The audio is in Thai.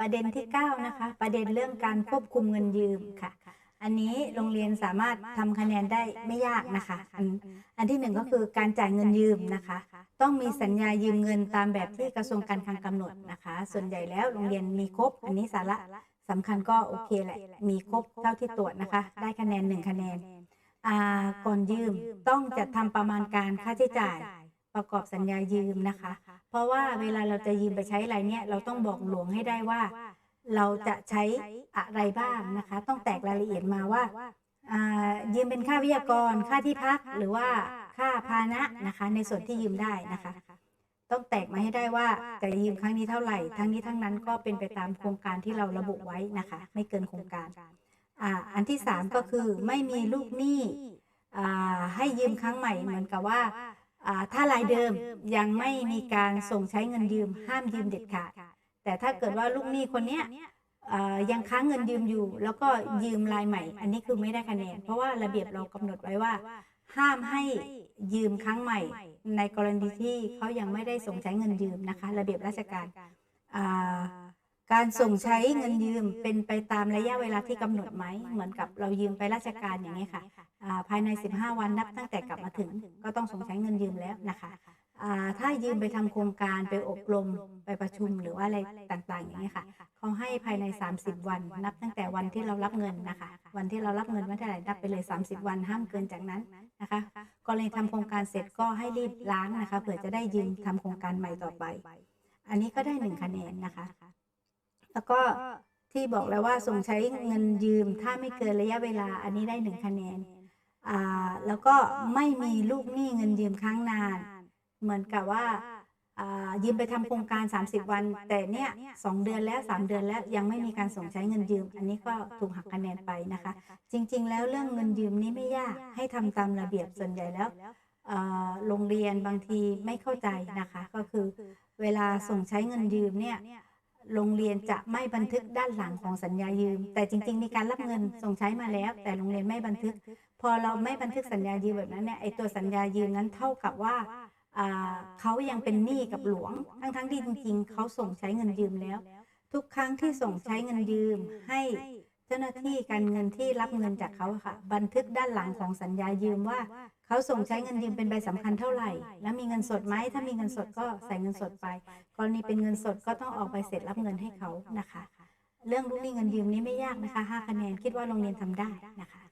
ประเด็นที่ 9 นะคะ ประเด็นเรื่องการควบคุมเงินยืมค่ะ อันนี้โรงเรียนสามารถทำคะแนนได้ไม่ยากนะคะ อันอันที่หนึ่งก็คือการจ่ายเงินยืมนะคะ ต้องมีสัญญายืมเงินตามแบบที่กระทรวงการคลังกำหนดนะคะ ส่วนใหญ่แล้วโรงเรียนมีครบ อันนี้สาระสำคัญก็โอเคแหละ มีครบเท่าที่ตรวจนะคะ ได้คะแนนหนึ่งคะแนนอ่าก่อนยืมต้องจัดทำประมาณการค่าใช้จ่าย ประกอบสัญญายืมนะคะ เพราะว่าเวลาเราจะยืมไปใช้อะไรเนี่ยเราต้องบอกหลวงให้ได้ว่า เราจะใช้อะไรบ้างนะคะ ต้องแตกรายละเอียดมาว่ายืมเป็นค่าวิทยากร ค่าที่พัก หรือว่าค่าพานะนะคะ ในส่วนที่ยืมได้นะคะ ต้องแตกมาให้ได้ว่าจะยืมครั้งนี้เท่าไหร่ ทั้งนี้ทั้งนั้นก็เป็นไปตามโครงการที่เราระบุไว้นะคะ ไม่เกินโครงการออันที่สามก็คือไม่มีลูกหนี้ให้ยืมครั้งใหม่เหมือนกับว่า ถ้ารายเดิมยังไม่มีการส่งใช้เงินยืมห้ามยืมเด็ดขาดแต่ถ้าเกิดว่าลูกหนี้คนเนี้ยยังค้างเงินยืมอยู่ แล้วก็ยืมรายใหม่ อันนี้คือไม่ได้คะแนน เพราะว่าระเบียบเรากำหนดไว้ว่า ห้ามให้ยืมครั้งใหม่ ในกรณีที่เขายังไม่ได้ส่งใช้เงินยืมนะคะ ระเบียบราชการการส่งใช้เงินยืมเป็นไปตามระยะเวลาที่กำหนดไหมเหมือนกับเรายืมไปราชการอย่างนี้ค่ะ ภายใน 15 วันนับตั้งแต่กลับมาถึง ก็ต้องส่งใช้เงินยืมแล้วนะคะถ้ายืมไปทำโครงการไปอบรมไปประชุมหรือว่าอะไรต่างๆอย่างนี้ค่ะเขาให้ภายใน 30 วัน นับตั้งแต่วันที่เรารับเงินนะคะ วันที่เรารับเงินวันเท่าไหร่นับไปเลย 30 วันห้ามเกินจากนั้นนะคะกรณีทำโครงการเสร็จก็ให้รีบล้างนะคะเผื่อจะได้ยืมทำโครงการใหม่ต่อไป อันนี้ก็ได้หนึ่งคะแนนนะคะ แล้วก็ที่บอกแล้วว่าส่งใช้เงินยืม ถ้าไม่เกินระยะเวลาอันนี้ได้หนึ่งคะแนน แล้วก็ไม่มีลูกหนี้เงินยืมค้างนาน เหมือนกับว่ายืมไปทำโครงการ 30 วัน แต่เนี่ยสองเดือนแล้ว 3 เดือนแล้วยังไม่มีการส่งใช้เงินยืม อันนี้ก็ถูกหักคะแนนไปนะคะ จริง ๆ แล้วเรื่องเงินยืมนี้ไม่ยากให้ทำตามระเบียบส่วนใหญ่แล้วโรงเรียนบางทีไม่เข้าใจนะคะ ก็คือเวลาส่งใช้เงินยืมเนี่ย โรงเรียนจะไม่บันทึกด้านหลังของสัญญายืม แต่จริง ๆ มีการรับเงินส่งใช้มาแล้ว แต่โรงเรียนไม่บันทึก พอเราไม่บันทึกสัญญายืมแบบนั้นเนี่ยไอตัวสัญญายืมนั้นเท่ากับว่าเขายังเป็นหนี้กับหลวง ทั้งๆที่จริง ๆเขาส่งใช้เงินยืมแล้ว ทุกครั้งที่ส่งใช้เงินยืมให้ จ้าหน้าที่การเงินที่รับเงินจากเขาค่ะ บันทึกด้านหลังของสัญญายืมว่า เขาส่งใช้เงินยืมเป็นใบสำคัญเท่าไหร่ แล้วมีเงินสดไหมถ้ามีเงินสดก็ใส่เงินสดไป กรณีเป็นเงินสดก็ต้องออกใบเสร็จรับเงินให้เขานะคะ เรื่องลูกหนี้เงินยืมนี้ไม่ยากนะคะ5คะแนนคิดว่าโรงเรียนทำได้นะคะ